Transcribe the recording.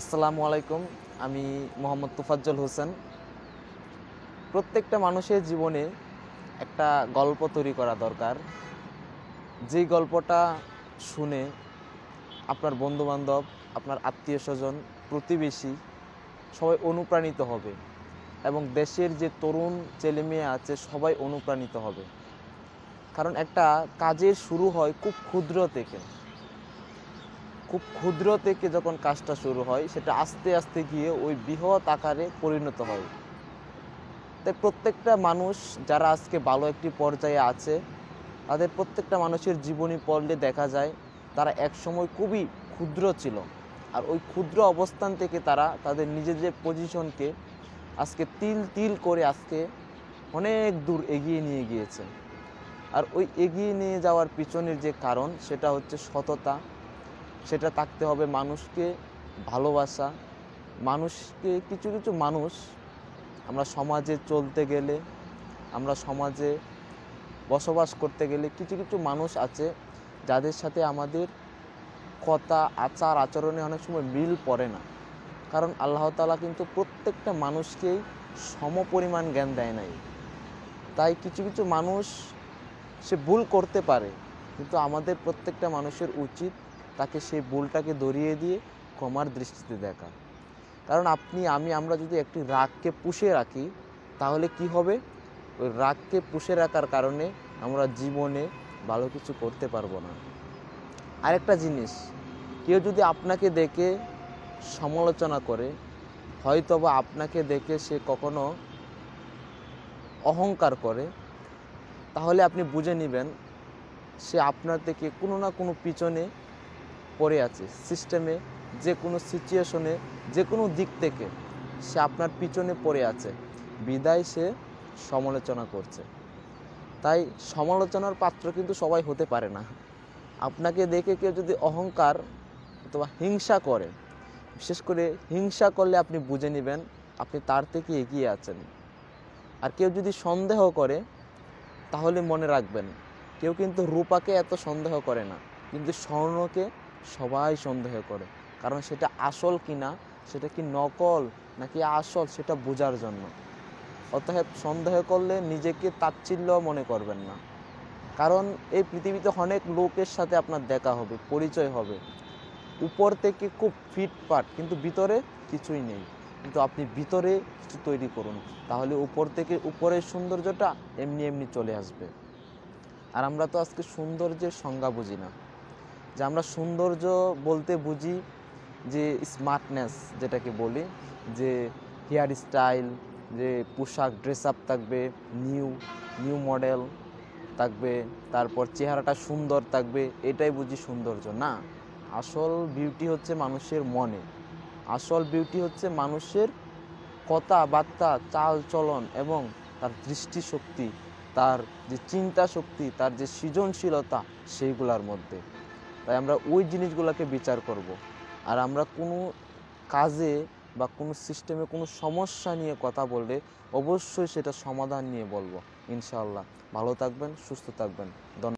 আসসালামু আলাইকুম, আমি মোহাম্মদ তুফাজ্জল হোসেন। প্রত্যেকটা মানুষের জীবনে একটা গল্প তৈরি করা দরকার। যেই গল্পটা শুনে আপনার বন্ধুবান্ধব, আপনার আত্মীয় স্বজন, প্রতিবেশী সবাই অনুপ্রাণিত হবে এবং দেশের যে তরুণ ছেলেমেয়ে আছে সবাই অনুপ্রাণিত হবে। কারণ একটা কাজের শুরু হয় খুব ক্ষুদ্র থেকে। খুব ক্ষুদ্র থেকে যখন কাজটা শুরু হয়, সেটা আস্তে আস্তে গিয়ে ওই বৃহৎ আকারে পরিণত হয়। তাই প্রত্যেকটা মানুষ যারা আজকে ভালো একটি পর্যায়ে আছে, তাদের প্রত্যেকটা মানুষের জীবনী পড়লে দেখা যায়, তারা একসময় খুবই ক্ষুদ্র ছিল। আর ওই ক্ষুদ্র অবস্থান থেকে তারা তাদের নিজেদের পজিশনকে আজকে তিল তিল করে আজকে অনেক দূর এগিয়ে নিয়ে গিয়েছে। আর ওই এগিয়ে নিয়ে যাওয়ার পিছনের যে কারণ, সেটা হচ্ছে সততা। সেটা থাকতে হবে মানুষকে ভালোবাসা। মানুষকে, কিছু কিছু মানুষ আমরা সমাজে চলতে গেলে, আমরা সমাজে বসবাস করতে গেলে কিছু কিছু মানুষ আছে যাদের সাথে আমাদের কথা, আচার, আচরণে অনেক সময় মিল পড়ে না। কারণ আল্লাহ তালা কিন্তু প্রত্যেকটা মানুষকেই সমপরিমাণ জ্ঞান দেয় নাই। তাই কিছু কিছু মানুষ সে ভুল করতে পারে, কিন্তু আমাদের প্রত্যেকটা মানুষের উচিত তাকে সেই ভুলটাকে ধরিয়ে দিয়ে ক্ষমার দৃষ্টিতে দেখা। কারণ আপনি, আমি, আমরা যদি একটি রাগকে পুষে রাখি, তাহলে কি হবে? ওই রাগকে পুষে রাখার কারণে আমরা জীবনে ভালো কিছু করতে পারব না। আরেকটা জিনিস, কেউ যদি আপনাকে দেখে সমালোচনা করে, হয়তোবা আপনাকে দেখে সে কখনো অহংকার করে, তাহলে আপনি বুঝে নেবেন, সে আপনার থেকে কোনো না কোনো পিছনে পড়ে আছে সিস্টেমে যে কোনো সিচুয়েশনে যে কোনো দিক থেকে সে আপনার পিছনে পড়ে আছে। বিদায় সে সমালোচনা করছে। তাই সমালোচনার পাত্র কিন্তু সবাই হতে পারে না। আপনাকে দেখে কেউ যদি অহংকার অথবা হিংসা করে, বিশেষ করে হিংসা করলে আপনি বুঝে নেবেন আপনি তার থেকে এগিয়ে আছেন। আর কেউ যদি সন্দেহ করে, তাহলে মনে রাখবেন, কেউ কিন্তু রূপাকে এত সন্দেহ করে না। কিন্তু স্বর্ণকে সবাই সন্দেহ করে। কারণ সেটা আসল কি না সেটা কি নকল নাকি আসল, সেটা বোঝার জন্য। অতএব সন্দেহ করলে নিজেকে তাচ্ছিল্য মনে করবেন না। কারণ এই পৃথিবীতে অনেক লোকের সাথে আপনার দেখা হবে, পরিচয় হবে। উপর থেকে খুব ফিটপাট কিন্তু ভিতরে কিছুই নেই। কিন্তু আপনি ভিতরে কিছু তৈরি করুন, তাহলে উপর থেকে উপরের সৌন্দর্যটা এমনি এমনি চলে আসবে। আর আমরা তো আজকে সৌন্দর্যের সংজ্ঞা বুঝি না। যে আমরা সৌন্দর্য বলতে বুঝি যে স্মার্টনেস যেটাকে বলি, যে হেয়ার স্টাইল যে পোশাক ড্রেস আপ থাকবে নিউ নিউ মডেল থাকবে, তারপর চেহারাটা সুন্দর থাকবে, এটাই বুঝি সৌন্দর্য। না, আসল বিউটি হচ্ছে মানুষের মনে। আসল বিউটি হচ্ছে মানুষের কথাবার্তা চাল, চলন এবং তার দৃষ্টিশক্তি, তার যে চিন্তা শক্তি তার যে সৃজনশীলতা, সেইগুলোর মধ্যে। তাই আমরা ওই জিনিসগুলোকে বিচার করব। আর আমরা কোনো কাজে বা কোনো সিস্টেমে কোনো সমস্যা নিয়ে কথা বললে অবশ্যই সেটা সমাধান নিয়ে বলব, ইনশাআল্লাহ। ভালো থাকবেন, সুস্থ থাকবেন। ধন্যবাদ।